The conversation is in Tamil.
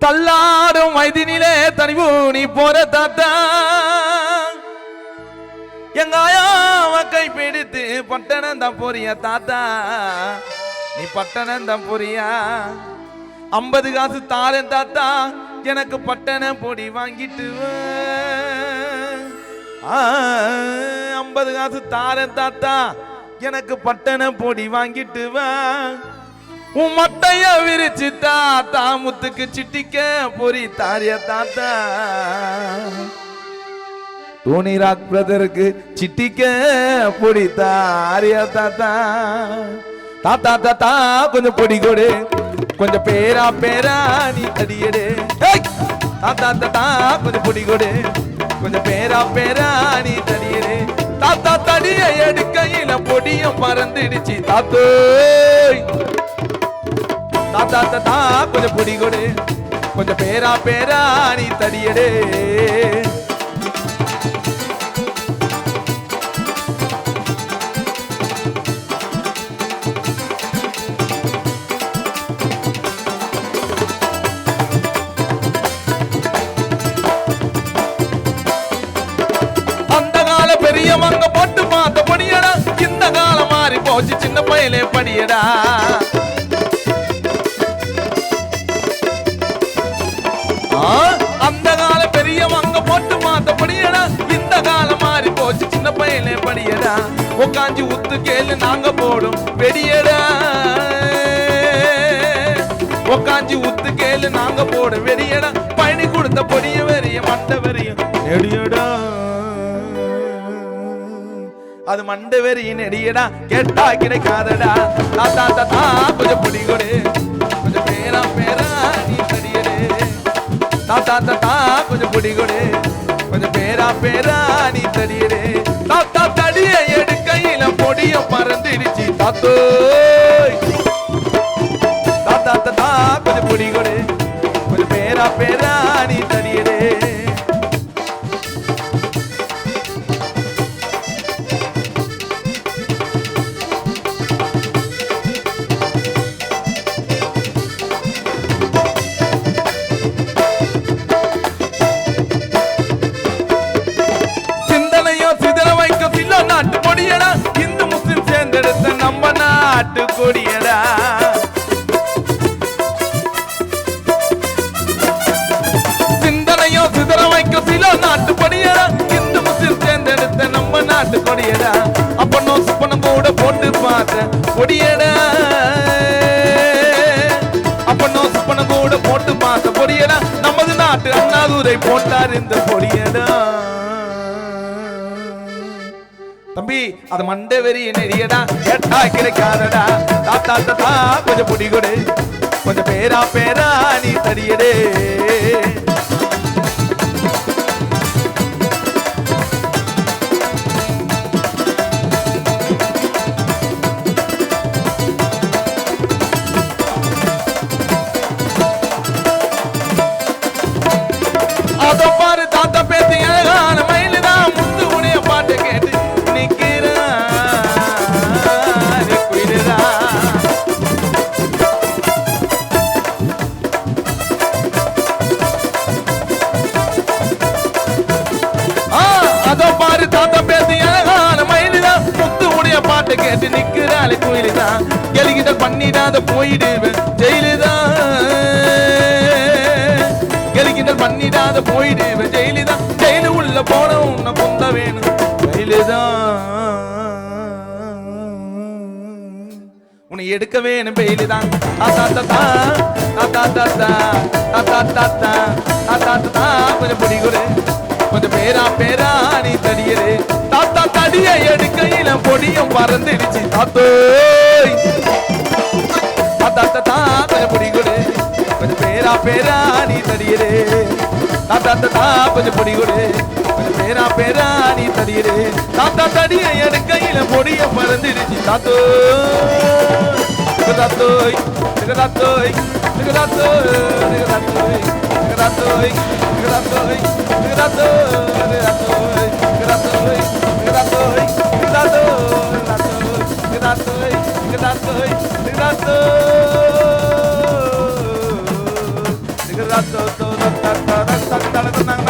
தள்ளாடும் வயதினிலே தனிவு நீ போற தாத்தா. எங்க ஆயாவ கை பிடித்து பட்டணம் தான் போறிய தாத்தா? நீ பட்டணம் தான் போறியா? ஐம்பது காசு தாரேன் தாத்தா எனக்கு பட்டணம் பொடி வாங்கிட்டு வா. ஆ, ஐம்பது காசு தாரேன் தாத்தா எனக்கு பட்டணம் பொடி வாங்கிட்டு வா. உன் மட்டைய விரிச்சு தாத்தா முத்துக்கு சிட்டிக்க பொறி தாரிய தாத்தா. டோனி ராக் பிரதருக்கு சிட்டிக்க பொடி தாரிய தாத்தா. தாத்தா தாத்தா கொஞ்சம் பொடி கொடு. கொஞ்சம் பேரா பேரா நீ தடியடு. தாத்தா தாத்தா கொஞ்சம் பொடி கொடு. கொஞ்சம் பேரா பேரா நீ தடியடு. தாத்தா தடிய எடுக்கையில பொடியும் பறந்துடுச்சு. தாத்தோய்! தாத்தா தாத்தா கொஞ்சம் பொடி கொடு. கொஞ்சம் பேரா பேரா நீ தடியடு. போச்சு சின்ன பையலே படியடா. படியடா உக்காஞ்சி உத்து கேளு நாங்க போடும். வெடியடா. உக்காஞ்சி உத்து கேளு நாங்க போடும். வெடியடா. பயணி கொடுத்த பொடிய வெறிய மண்ட வெறிய. நெடியடா. அது மண்ட வெறிய நெடியடா. கேட்டா கிடைக்காதடா. தாத்தா தாத்தா கொஞ்சம் பொடி கொடு. கொஞ்சம் பேரா பேரா நீ தடியடு தாத்தா தாத்தா கொஞ்சம் பொடி கொடு. நாட்டு போட்டார் இந்த பொடியடா தம்பி அது மண்டை வெறி நெறியடா. கேட்டா கிடைக்காதடா. தாத்தா தாத்தா கொஞ்சம் பொடி கொடு. கொஞ்சம் பேரா பேரா நீ தடியடே. போட்டு நிக்கிறாளே கோயிலு தான் பண்ணிடாத போயிடுவேன். ஜெயிலுதா தான் பண்ணிடாத போயிடுவேன். ஜெயிலு ஜெயிலு உள்ள போன உன்னை பொந்த வேணும். ஜெயிலு தான் உன்னை எடுக்க வேணும். பெயிலு தான் அத்தா தா அத்தா தத்தா அத்தா தத்தா எடுக்கையில பறந்துடுச்சு தாத்தோய் தாத்தா கொஞ்சம் பொடி கொடு கொஞ்சம் பேரா பேரா நீ தடியரே தாத்தா தாத்தா கொஞ்சம் பொடி கொடு கொஞ்சம் பேரா பேரா நீ தடியரே தாத்தா தடிய எடுக்கையில பொடிய பறந்துடுச்சு தாத்தோ தாத்தோய் தாத்தோய் தாத்தோய் தாத்தோய் தாத்தோய் தாத்தோய் Nigrato, nigrato, nigrato, nigrato, nigrato, nigrato, nigrato, nigrato, nigrato,